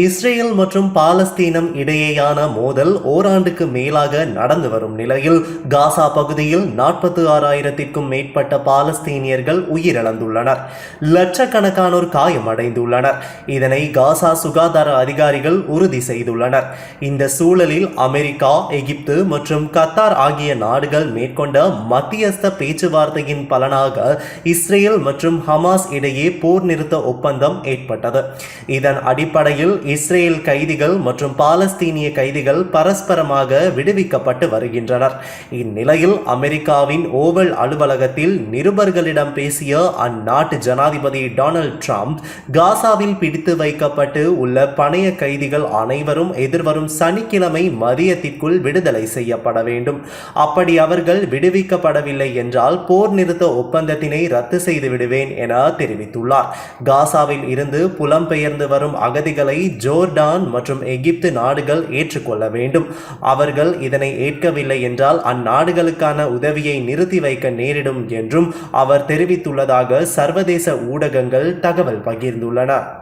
Israel மற்றும் பாலஸ்தீனம் இடையேயான மோதல் ஓராண்டுக்கு மேலாக நடந்து வரும் நிலையில் காசா பகுதியில் நாற்பத்தி ஆறாயிரத்திற்கும் மேற்பட்ட பாலஸ்தீனியர்கள் உயிரிழந்துள்ளனர். லட்சக்கணக்கானோர் காயமடைந்துள்ளனர். இதனை காசா சுகாதார அதிகாரிகள் உறுதி செய்துள்ளனர். இந்த சூழலில் அமெரிக்கா எகிப்து மற்றும் கத்தார் ஆகிய நாடுகள் மேற்கொண்ட மத்தியஸ்த பேச்சுவார்த்தையின் பலனாக இஸ்ரேல் மற்றும் ஹமாஸ் இடையே போர் நிறுத்த ஒப்பந்தம் ஏற்பட்டது. இதன் அடிப்படையில் இஸ்ரேல் கைதிகள் மற்றும் பாலஸ்தீனிய கைதிகள் பரஸ்பரமாக விடுவிக்கப்பட்டு வருகின்றனர். இந்நிலையில் அமெரிக்காவின் ஓவல் அலுவலகத்தில் நிருபர்களிடம் பேசிய அந்நாட்டு ஜனாதிபதி டொனால்ட் ட்ரம்ப் காசாவில் பிடித்து வைக்கப்பட்டு உள்ள பணைய கைதிகள் அனைவரும் எதிர்வரும் சனிக்கிழமை மதியத்திற்குள் விடுதலை செய்யப்பட வேண்டும். அப்படி அவர்கள் விடுவிக்கப்படவில்லை என்றால் போர் நிறுத்த ஒப்பந்தத்தினை ரத்து செய்து விடுவேன் என தெரிவித்துள்ளார். காசாவில் இருந்து புலம்பெயர்ந்து வரும் அகதிகளை ஜோர்டான் மற்றும் எகிப்து நாடுகள் ஏற்றுக்கொள்ள வேண்டும். அவர்கள் இதனை ஏற்கவில்லை என்றால் அந்நாடுகளுக்கான உதவியை நிறுத்தி வைக்க நேரிடும் என்றும் அவர் தெரிவித்துள்ளதாக சர்வதேச ஊடகங்கள் தகவல் பகிர்ந்துள்ளன.